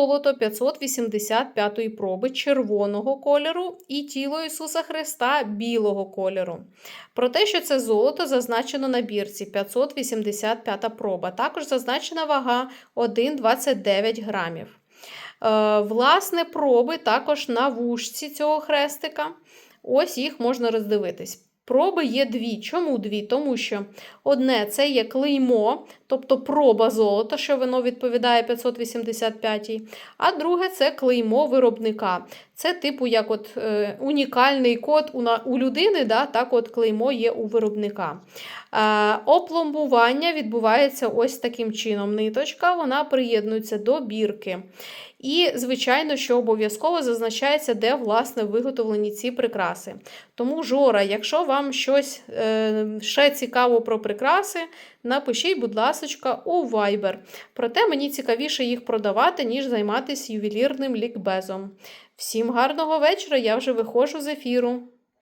Золото 585 проби червоного кольору і тіло Ісуса Христа білого кольору. Про те, що це золото зазначено на бірці 585 проба. Також зазначена вага 1,29 грамів. Е, власне, проби також на вушці цього хрестика. Ось їх можна роздивитись. Проби є дві. Чому дві? Тому що одне це є клеймо, тобто проба золота, що воно відповідає 585, а друге це клеймо виробника. Це типу як от е, унікальний код у, на, у людини, да, так от клеймо є у виробника. Е, опломбування відбувається ось таким чином. Ниточка вона приєднується до бірки. І, звичайно, що обов'язково зазначається, де власне виготовлені ці прикраси. Тому, Жора, якщо вам щось е, ще цікаво про прикраси, напишіть, будь ласка, у Viber. Проте мені цікавіше їх продавати, ніж займатися ювелірним лікбезом. Всім гарного вечора! Я вже виходжу з ефіру.